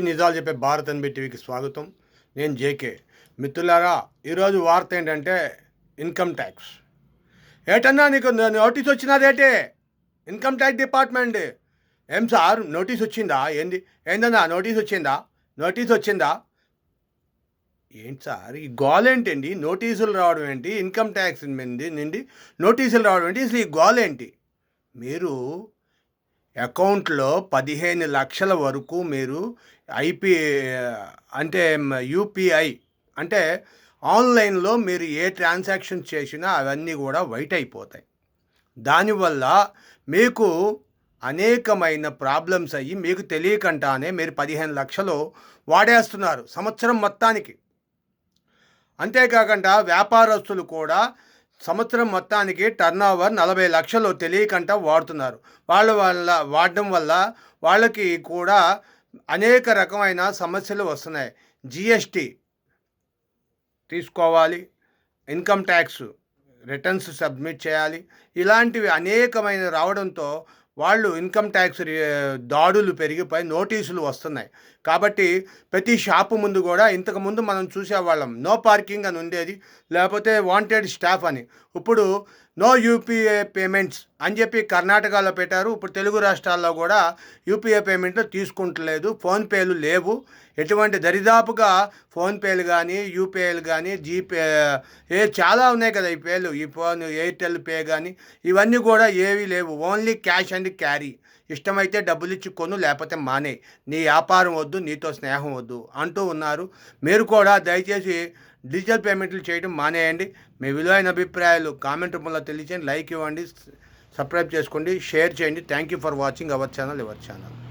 నిజాలు చెప్పే భారత్ ఎన్బి టీవీకి స్వాగతం. నేను జేకే. మిత్రులారా ఈరోజు వార్త ఏంటంటే ఇన్కమ్ ట్యాక్స్. ఏటన్నా నీకు నోటీస్ వచ్చినదేటే ఇన్కమ్ ట్యాక్స్ డిపార్ట్మెంట్. ఏం సార్ నోటీస్ వచ్చిందా? ఏంది? ఏందన్నా నోటీస్ వచ్చిందా? నోటీస్ వచ్చిందా? ఏంటి సార్ ఈ గోల్ ఏంటండి? నోటీసులు రావడం ఏంటి? ఇన్కమ్ ట్యాక్స్ నుండి నుండి నోటీసులు రావడం ఏంటి? అసలు ఈ గోల్ ఏంటి? మీరు అకౌంట్లో పదిహేను లక్షల వరకు మీరు ఐపీ అంటే యూపీఐ అంటే ఆన్లైన్లో మీరు ఏ ట్రాన్సాక్షన్ చేసినా అవన్నీ కూడా వైట్ అయిపోతాయి. దానివల్ల మీకు అనేకమైన ప్రాబ్లమ్స్ అయ్యి మీకు తెలియకుండానే మీరు పదిహేను లక్షలు వాడేస్తున్నారు సంవత్సరం మొత్తానికి. అంతేకాకుండా వ్యాపారస్తులు కూడా సంవత్సరం మొత్తానికి టర్న్ ఓవర్ నలభై లక్షలు తెలియకుండా వాడుతున్నారు. వాళ్ళ వల్ల వాడడం వల్ల వాళ్ళకి కూడా అనేక రకమైన సమస్యలు వస్తున్నాయి. జిఎస్టి తీసుకోవాలి ఇన్కమ్ ట్యాక్స్ రిటర్న్స్ సబ్మిట్ చేయాలి. ఇలాంటివి అనేకమైన రావడంతో వాళ్ళు ఇన్కమ్ ట్యాక్స్ దాడులు పెరిగిపోయి నోటీసులు వస్తున్నాయి. కాబట్టి ప్రతి షాపు ముందు కూడా ఇంతకుముందు మనం చూసేవాళ్ళం. నో పార్కింగ్ అని ఉండేది. లేకపోతే వాంటెడ్ స్టాఫ్ అని. ఇప్పుడు నో యూపీఐ పేమెంట్స్ అని చెప్పి కర్ణాటకలో పెట్టారు. ఇప్పుడు తెలుగు రాష్ట్రాల్లో కూడా యూపీఐ పేమెంట్లు తీసుకుంటలేదు. ఫోన్పేలు లేవు. ఎటువంటి దరిదాపుగా ఫోన్పేలు కానీ యూపీఐలు కానీ జీపే ఏ చాలా ఉన్నాయి కదా ఈ పేలు. ఈ ఫోన్ ఎయిర్టెల్ పే కానీ ఇవన్నీ కూడా ఏవి లేవు. Only cash and carry. ఇష్టమైతే డబ్బులు ఇచ్చి కొను లేకపోతే మానే. నీ వ్యాపారం వద్దు నీతో స్నేహం వద్దు అంటూ ఉన్నారు. మీరు కూడా దయచేసి డిజిటల్ పేమెంట్లు చేయడం మానేయండి. మీ విలువైన అభిప్రాయాలు కామెంట్ రూపంలో తెలియచేయండి. లైక్ ఇవ్వండి. సబ్స్క్రైబ్ చేసుకోండి. షేర్ చేయండి. Thank you for watching our channel our channel